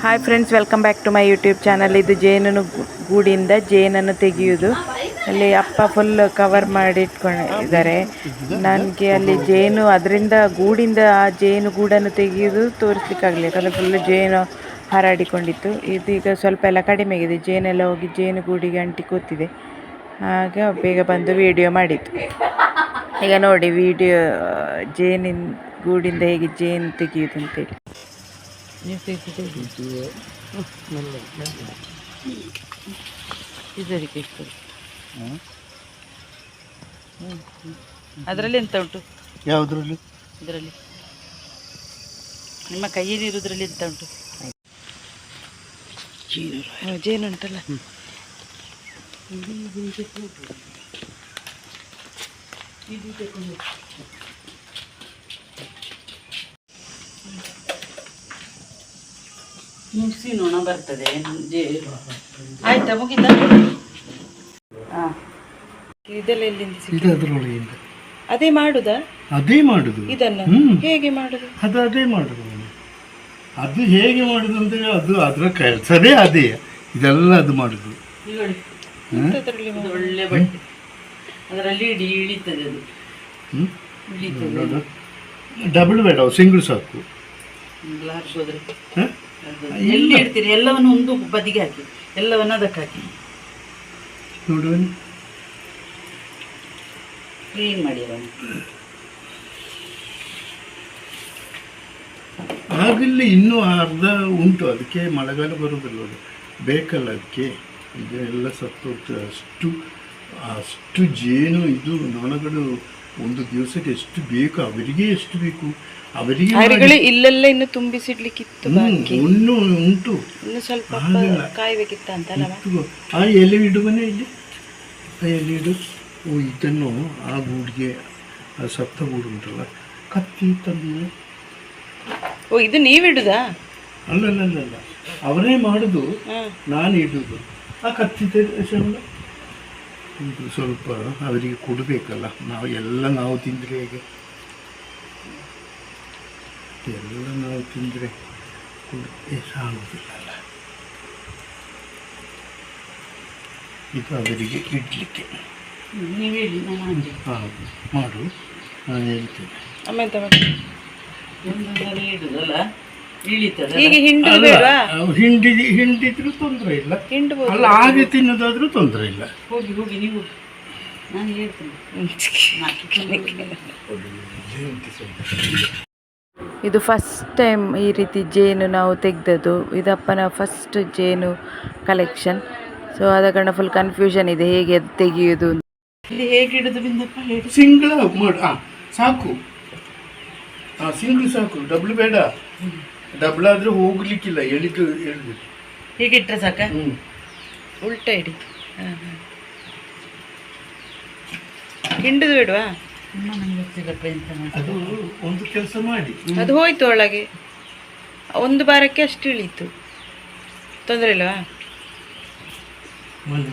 Hi friends welcome back to my YouTube channel ಇದು ಜೇನನ್ನು ಗೂಡಿಂದ ಜೇನನ್ನು ತೆಗೆಯುವುದು ಅಲ್ಲಿ ಅಪ್ಪ ಫುಲ್ ಕವರ್ ಮಾಡಿಟ್ಕೊಂಡಿದ್ದಾರೆ. ನನಗೆ ಅಲ್ಲಿ ಜೇನು, ಅದರಿಂದ ಗೂಡಿಂದ ಆ ಜೇನು ಗೂಡನ್ನು ತೆಗೆಯುವುದು ತೋರಿಸ್ಲಿಕ್ಕಾಗಲಿಲ್ಲ. ಯಾಕಂದರೆ ಫುಲ್ ಜೇನು ಹಾರಾಡಿಕೊಂಡಿತ್ತು. ಇದೀಗ ಸ್ವಲ್ಪ ಎಲ್ಲ ಕಡಿಮೆ ಆಗಿದೆ. ಜೇನೆಲ್ಲ ಹೋಗಿ ಜೇನು ಗೂಡಿಗೆ ಅಂಟಿ ಕೂತಿದೆ. ಆಗ ಬೇಗ ಬಂದು ವಿಡಿಯೋ ಮಾಡಿತ್ತು ಈಗ ನೋಡಿ ವಿಡಿಯೋ ಜೇನಿನ, ಗೂಡಿಂದ ಹೇಗೆ ಜೇನು ತೆಗೆಯುವುದು ಅಂತೇಳಿ. ಇದರಿಗೆ ಎಷ್ಟು ಅದರಲ್ಲಿ ಎಂತ ಉಂಟು? ಯಾವುದ್ರಲ್ಲಿ? ಇದರಲ್ಲಿ. ನಿಮ್ಮ ಕೈಯಲ್ಲಿ ಇರೋದ್ರಲ್ಲಿ ಎಂತ ಉಂಟು? ಜೇನು ಉಂಟಲ್ಲ? ಮುಗಿಸಿ ನೋಣ ಬರ್ತದೆ. ಆಯ್ತಾ ಮುಗಿದ ಇದೆಲ್ಲ ಎಲ್ಲಿಂದ ಅದೇ ಮಾಡುದಾ? ಅದೇ ಮಾಡುದು. ಇದನ್ನ. ಹೇಗೆ ಮಾಡುದು? ಅದು ಅದೇ ಮಾಡುದು ಅದು ಹೇಗೆ ಮಾಡುದು ಅಂದ್ರೆ ಅದು ಅದರ ಕೆಲಸವೇ ಅದೇ. ಇದೆಲ್ಲ ಅದು ಮಾಡುದು? ಒಳ್ಳೆ ಬಟ್ಟೆ. ಅದರಲ್ಲಿ ಇಡಿ ಇಳಿತದೆ ಅದು. ಡಬಲ್ ಬೇಡ ಸಿಂಗಲ್ ಸಾಕು. ಎಲ್ಲ? ಎಲ್ಲಿ ಇಡ್ತೀರಿ ಎಲ್ಲವನ್ನು ಒಂದು ಬದಿಗೆ ಹಾಕಿ. ಎಲ್ಲವನ್ನು ಅದಕ್ಕೆ ಹಾಕಿ. ನೋಡು. ಕ್ಲೀನ್ ಮಾಡಿ ಆಗಿಲ್ಲ ಇನ್ನೂ ಅರ್ಧ ಉಂಟು. ಅದಕ್ಕೆ ಮಳೆಗಾಲ ಬರುವುದಿಲ್ಲ ಅದು ಬೇಕಲ್ಲ ಅದಕ್ಕೆ. ಇದೆಲ್ಲ ಸತ್ತು ಹೋಗ್ತದೆ ಅಷ್ಟು ಅಷ್ಟು ಜೇನು ಇದು ನೊಣಗಳು ಒಂದು ದಿವಸಕ್ಕೆ ಎಷ್ಟು ಬೇಕು ಅವರಿಗೆ ಎಷ್ಟು ಬೇಕು ಅವರಿಗೆ ಹಾರಿಗಳು ಇಲ್ಲೆಲ್ಲ ಇನ್ನು ತುಂಬಿಸಿಡ್ಲಿಕ್ಕಿತ್ತು ಬಾಕಿ. ಇನ್ನೂ ಉಂಟು. ಇನ್ನು ಸ್ವಲ್ಪ ಹಾಗಿಲ್ಲ. ಕಾಯ್ಬೇಕಿತ್ತ ಅಂತಲ್ಲ ಇತ್ತು. ಆ ಎಲೆ ಇಡುವನೇ ಇಲ್ಲಿ. ಆ ಎಲೆ ಇಡು. ಓ ಇದನ್ನು ಆ ಗೂಡಿಗೆ ಆ ಸತ್ತ ಗೂಡು ಉಂಟಲ್ಲ ಕತ್ತಿ ತಂದಿಲ್ಲ ಓ ಇದು ನೀವಿಡುದಾ? ಅಲ್ಲ ಅವರೇ ಮಾಡುದು ನಾನು ಇಡುದು. ಆ ಕತ್ತಿ ಚೆಂದ ಇದು ಸ್ವಲ್ಪ ಅವರಿಗೆ ಕೊಡಬೇಕಲ್ಲ. ನಾವು ಎಲ್ಲ ನಾವು ತಿಂದರೆ ಹೇಗೆ? ಎಲ್ಲ ನಾವು ತಿಂದರೆ ಕೊಡಕ್ಕೆ ಸಾಗುವುದಿಲ್ಲಲ್ಲ ಇದು ಅವರಿಗೆ ಇಡಲಿಕ್ಕೆ. ನೀವು ಹೇಳಿ ನಾನು ಹಾಗೆ. ಹಾಂ ಮಾಡು. ನಾನು ಹೇಳ್ತೇನೆ. ಹೀಗೆ ಹಿಂಡು ಬೇಡವಾ ಹಿಂಡಿ ಹಿಂಡಿದ್ರು ತೊಂದರೆ ಇಲ್ಲ. ಹಿಂಡ್ಬೋದು. ಅಲ್ಲ ಹಾಗೆ ತಿನ್ನೋದಾದ್ರೂ ತೊಂದರೆ ಇಲ್ಲ. ಹೋಗಿ ಹೋಗಿ ನೀವು. ನಾನು ಹೇಳ್ತೀನಿ. ಇದು ಫಸ್ಟ್ ಟೈಮ್ ಈ ರೀತಿ ಜೇನು ನಾವು ತೆಗೆದದ್ದು. ಇದಪ್ಪನ ಫಸ್ಟ್ ಜೇನು ಕಲೆಕ್ಷನ್ ಸೊ ಆದ ಕಾರಣ ಫುಲ್ ಕನ್ಫ್ಯೂಷನ್ ಇದೆ. ಹೇಗೆ ಅದು ತೆಗೆಯುವುದು ಅಂತ. ಇಲ್ಲಿ ಹೇಗೆ ಇಡುದು ಬಿಂದಪ್ಪ ಸಿಂಗಳ ಸಾಕು. ಸಿಂಗ್ಳು ಸಿಂಗಲ್ ಸಾಕು. ಡಬ್ಲ್ ಬೇಡ. ಡಬ್ಲ್ ಆದ್ರೆ ಹೋಗ್ಲಿಕ್ಕಿಲ್ಲ ಎಳಿತು ಎಳ್ಬೇಕು ಹೀಗೆ ಇಟ್ಟರೆ ಸಾಕ? ಹ್ಞೂ ಉಲ್ಟ ಇಡಿ. ಹಾಂ ಹಾಂ. ಹಿಂಡುದು ಬೇಡವಾ ಅದು ಒಂದು ಕೆಲಸ ಮಾಡಿ. ಅದು ಹೋಯ್ತು ಒಳಗೆ. ಒಂದು ಬಾರಕ್ಕೆ ಅಷ್ಟು ಇಳೀತು. ತೊಂದರೆ ಇಲ್ವಾ.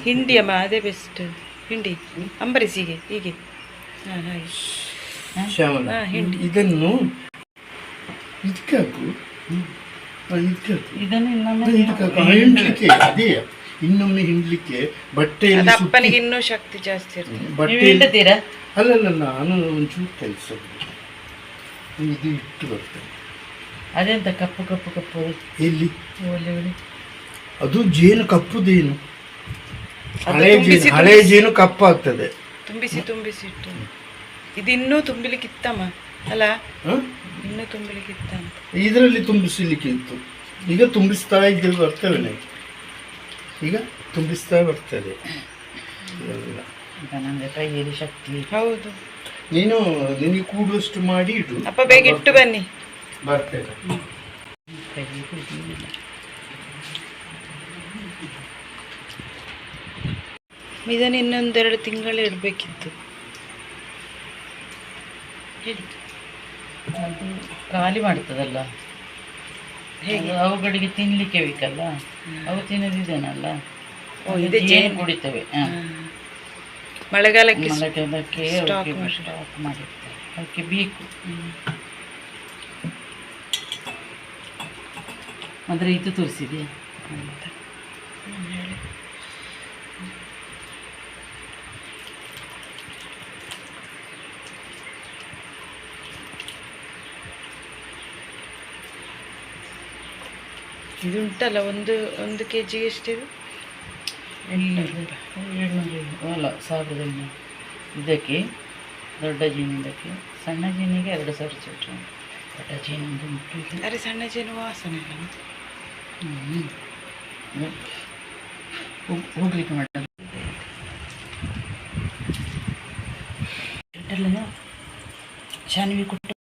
ಹಿಂಡಿ ಅಮ್ಮ ಅದೇ ಬೆಸ್ಟ್ ಹಿಂಡಿ. ಅಂಬರಿಸಿಗೆ ಹೀಗೆ. ಹಾಂ ಹಾಗೆ. ಶ್ಯಾಮಲ ಹಿಂಡಿ. ಇದನ್ನು ಇದಕ್ಕೆ ಹಾಕು. ಹಿಂಡ್ಲಿಕ್ಕೆ ಅದೇ ಇನ್ನೊಮ್ಮೆ ಹಿಂಡ್ಲಿಕ್ಕೆ ಬಟ್ಟೆಯಲ್ಲಿ ಅದು ಅಪ್ಪನಿಗೆ ಇನ್ನೂ ಶಕ್ತಿ ಜಾಸ್ತಿ ಇರ್ತದೆ. ಬಟ್ಟೆ ಅಲ್ಲಲ್ಲ ನಾನು ಒಂಚೂರು ಕೆಲಸ ಇದು ಇಟ್ಟು ಬರ್ತೇನೆ. ಅದೆಂತ ಕಪ್ಪು ಕಪ್ಪು ಕಪ್ಪು? ಎಲ್ಲಿ? ಅದು ಜೇನು ಕಪ್ಪುದೇನು ಹಳೆ ಜೇನು ಹಳೆ ಜೇನು ಕಪ್ಪಾಗ್ತದೆ. ತುಂಬಿಸಿ ತುಂಬಿಸಿ ಇಟ್ಟು. ಇದಿನ್ನೂ ಇನ್ನೂ ತುಂಬಲಿಕ್ಕಿತ್ತಮ್ಮ. ಅಲ್ಲ? ಇನ್ನೂ ತುಂಬಲಿಕ್ಕಿತ್ತ ಅಂತ ಇದರಲ್ಲಿ ತುಂಬಿಸಲಿಕ್ಕೆ ಇತ್ತು ಈಗ ತುಂಬಿಸ್ತಾ ಇದ್ದಿಲ್ಲ ಬರ್ತವೆ ನನಗೆ ಈಗ ತುಂಬಿಸ್ತಾ ಬರ್ತದೆ. ಎಲ್ಲ. ನನಗೆ ಕೈಯಲ್ಲಿ ಶಕ್ತಿ ಹೌದು. ನೀನು ನಿನಗೆ ಕೂಡುವಷ್ಟು ಮಾಡಿ ಇಡು. ಅಪ್ಪ ಬೇಗ ಇಟ್ಟು ಬನ್ನಿ. ಬರ್ತೇನೆ. ಇದನ್ನು ಇನ್ನೊಂದೆರಡು ತಿಂಗಳು ಇಡಬೇಕಿತ್ತು. ಹೇಳಿ ಅದು ಖಾಲಿ ಮಾಡ್ತದಲ್ಲ? ಹೇಗೆ? ಅವುಗಳಿಗೆ ತಿನ್ಲಿಕ್ಕೆ ಬೇಕಲ್ಲ? ಅವು ತಿನ್ನದಿದ್ದೇನಲ್ಲ ಓ, ಇದೆ ಜೇನು ಕುಡಿತವೆ? ಮಳೆಗಾಲಕ್ಕೆ ಮಳೆಗಾಲಕ್ಕೆ. ಸ್ಟಾಕ್ ಮಾಡಿರ್ತಾರೆ. ಅವಕ್ಕೆ ಬೇಕು. ಅಂದರೆ ಇದು ತೋರಿಸಿದೆಯಾ ಇದು ಉಂಟಲ್ಲ ಒಂದು ಒಂದು ಕೆ ಜಿಗೆ ಎಷ್ಟಿದೆ ಅಲ್ಲ ಸಾವಿರದ ಐನೂರು ಇದಕ್ಕೆ ದೊಡ್ಡ ಜೀನಿಂದಕ್ಕೆ ಸಣ್ಣ ಜೀನಿಗೆ ಎರಡು ಸಾವಿರ ಚೀಟಿ ದೊಡ್ಡ ಜೀನು ಒಂದು ಇದು. ಅರೆ ಸಣ್ಣ ಜೀನು ವಾಸನೆ. ಹೋಗ್- ಹೋಗ್ಲಿಕ್ಕೆ ಮಾಡ ಶಾನ್ವಿ ಕೊಟ್ಟು